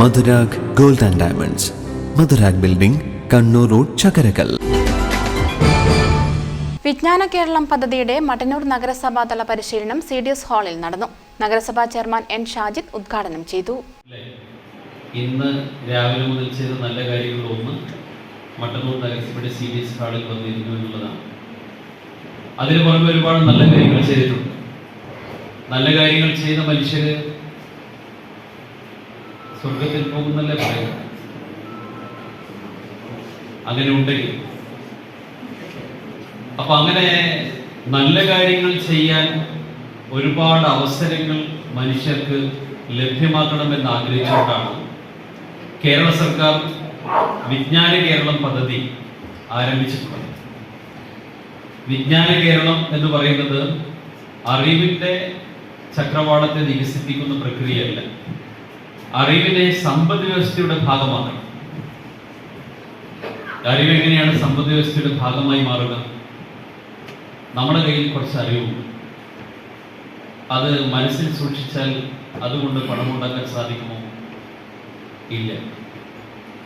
Madhurag gold and diamonds. Madhurag building Kannur road Chakkarakkal. വിജ്ഞാന കേരളം പദ്ധതിയുടെ മട്ടന്നൂർ നഗരസഭാതല പരിശീലനം സി ഡി എസ് ഹാളിൽ നടന്നു. നഗരസഭാ ചെയർമാൻ എൻ ഷാജിദ് ഉദ്ഘാടനം ചെയ്തു. ഇന്ന് രാവിലെ മുതൽ ചെയ്ത നല്ല കാര്യങ്ങളൊന്ന് മട്ടന്നൂർ നഗരസഭയുടെ സി ഡി എസ് ഹാളിൽ വന്നിരുന്നു എന്നുള്ളതാണ്. അതിന് പുറമെ ഒരുപാട് നല്ല കാര്യങ്ങൾ ചെയ്തിട്ടുണ്ട്. നല്ല കാര്യങ്ങൾ ചെയ്ത മനുഷ്യര് സ്വർഗത്തിൽ പോകുന്നല്ലേ പറയുന്നത്? അങ്ങനെ ഉണ്ടെങ്കിൽ. അപ്പൊ അങ്ങനെ നല്ല കാര്യങ്ങൾ ചെയ്യാൻ ഒരുപാട് അവസരങ്ങൾ മനുഷ്യർക്ക് ലഭ്യമാക്കണമെന്ന് ആഗ്രഹിച്ചുകൊണ്ടാണ് കേരള സർക്കാർ വിജ്ഞാന കേരളം പദ്ധതി ആരംഭിച്ചിട്ടുള്ളത്. വിജ്ഞാന കേരളം എന്ന് പറയുന്നത് അറിവിന്റെ ചക്രവാളത്തെ വികസിപ്പിക്കുന്ന പ്രക്രിയയല്ല. അറിവിനെ സമ്പദ് വ്യവസ്ഥയുടെ ഭാഗമാക്കണം. അറിവ് എങ്ങനെയാണ് സമ്പദ് വ്യവസ്ഥയുടെ ഭാഗമായി മാറുക? നമ്മുടെ കയ്യിൽ കുറച്ച് അറിവുണ്ട്. അത് മനസ്സിൽ സൂക്ഷിച്ചാൽ അതുകൊണ്ട് പണമുണ്ടാക്കാൻ സാധിക്കുമോ? ഇല്ല.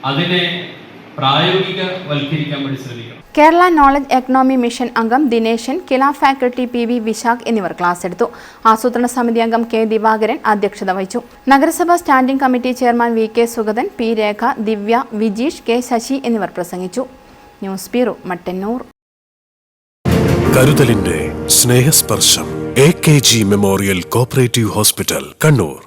അതിനെ പ്രായോഗികവൽക്കരിക്കാൻ വേണ്ടി ശ്രമിക്കണം. കേരള നോളജ് എക്കണോമി മിഷൻ അംഗം Dineshan KILA faculty P V Vishakh എന്നിവർ ക്ലാസ് എടുത്തു. ആസൂത്രണ സമിതി അംഗം കെ ദിവാകരൻ അധ്യക്ഷത വഹിച്ചു. നഗരസഭാ standing committee chairman V K Sugathan P Rekha Divya Vijeesh K Sasi എന്നിവർ പ്രസംഗിച്ചു. News bureau Mattannur. കരുതലിന്റെ Snehasparsham A K G memorial cooperative hospital Kannur.